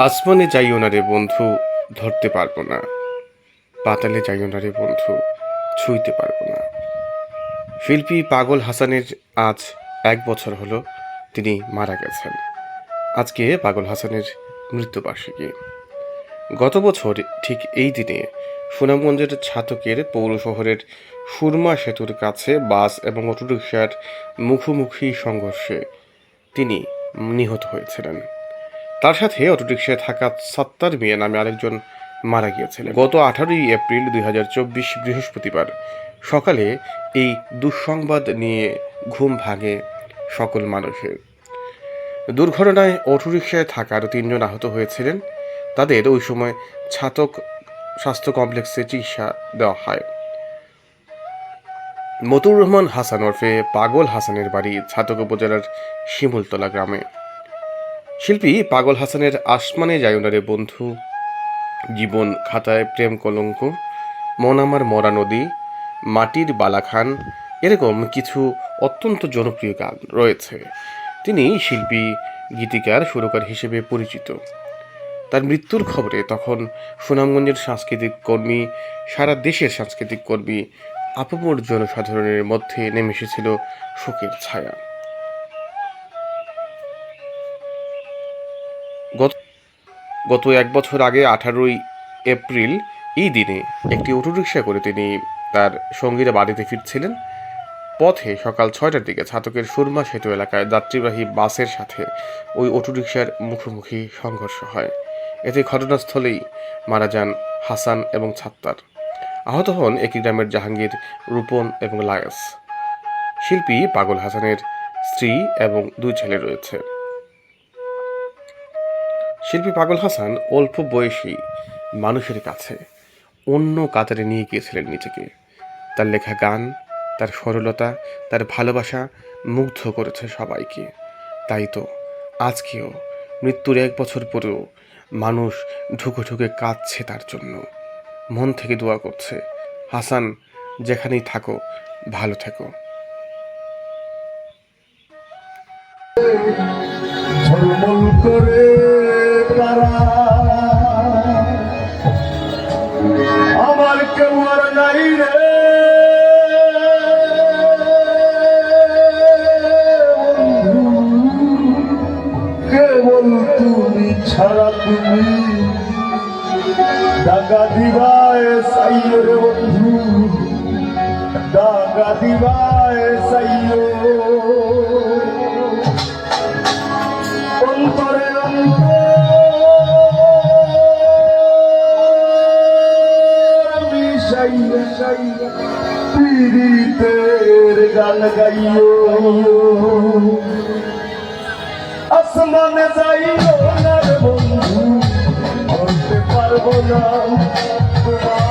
আসমানে যাইও না রে বন্ধু, ধরতে পারব না। পাতালে যাইও না রে বন্ধু, ছুঁইতে পারব না। শিল্পী পাগল হাসানের আজ এক বছর হলো তিনি মারা গেছেন। আজকে পাগল হাসানের মৃত্যুবার্ষিকী। গত বছর ঠিক এই দিনে সুনামগঞ্জের ছাতকের পৌর শহরের সুরমা সেতুর কাছে বাস এবং অটোরিকশার মুখোমুখি সংঘর্ষে তিনি নিহত হয়েছিলেন। তার সাথে অটোরিকশায় থাকা সত্তার মিয়া নামে আরেকজন মারা গিয়েছিলেন। গত আঠারোই এপ্রিল দু হাজার চব্বিশ বৃহস্পতিবার সকালে এই দুঃসংবাদ নিয়ে ঘুম ভাঙে সকল মানুষের। দুর্ঘটনায় অটোরিকশায় থাকার তিনজন আহত হয়েছিলেন। তাদের ওই সময় ছাতক স্বাস্থ্য কমপ্লেক্সে চিকিৎসা দেওয়া হয়। মতুর রহমান হাসান ওরফে পাগল হাসানের বাড়ি ছাতক উপজেলার শিমুলতলা গ্রামে। শিল্পী পাগল হাসানের আসমানে জায়ুনারে বন্ধু। জীবন খাতায় প্রেম কলঙ্ক, মন আমার মরা নদী, মাটির বালাখান, এরকম কিছু অত্যন্ত জনপ্রিয় গান রয়েছে। তিনি শিল্পী, গীতিকার, সুরকার হিসেবে পরিচিত। তার মৃত্যুর খবরে তখন সুনামগঞ্জের সাংস্কৃতিক কর্মী, সারা দেশের সাংস্কৃতিক কর্মী, আপামর জনসাধারণের মধ্যে নেমে এসেছিল শোকের ছায়া। গত এক বছর আগে আঠারোই এপ্রিল এই দিনে একটি অটোরিকশা করে তিনি তার সঙ্গীরা বাড়িতে ফিরছিলেন। পথে সকাল ছয়টার দিকে ছাতকের সুরমা সেতু এলাকায় যাত্রীবাহী বাসের সাথে ওই অটোরিকশার মুখোমুখি সংঘর্ষ হয়। এতে ঘটনাস্থলেই মারা যান হাসান এবং ছাত্তার। আহত হন একই গ্রামের জাহাঙ্গীর, রূপন এবং লায়াস। শিল্পী পাগল হাসানের স্ত্রী এবং দুই ছেলে রয়েছে। শিল্পী পাগল হাসান অল্প বয়সী মানুষের কাছে অন্য কাতারে নিয়ে গিয়েছিলেন নিজেকে। তার লেখা গান, তার সরলতা, তার ভালোবাসা মুগ্ধ করেছে সবাইকে। তাই তো আজকেও মৃত্যুর এক বছর পরেও মানুষ ঢুকে ঢুকে কাঁদছে তার জন্য। মন থেকে দোয়া করছে, হাসান, যেখানেই থাকো, ভালো থেকো। করে আমার কেউ কেবল তুমি ছাড়া তুমি দাগা দিবায় সাইয় রে বন্ধু দাগা দিবায় পীড়িতের গান গাইও। আসমানে যাইও না বন্ধু বলতে পারব না। যাই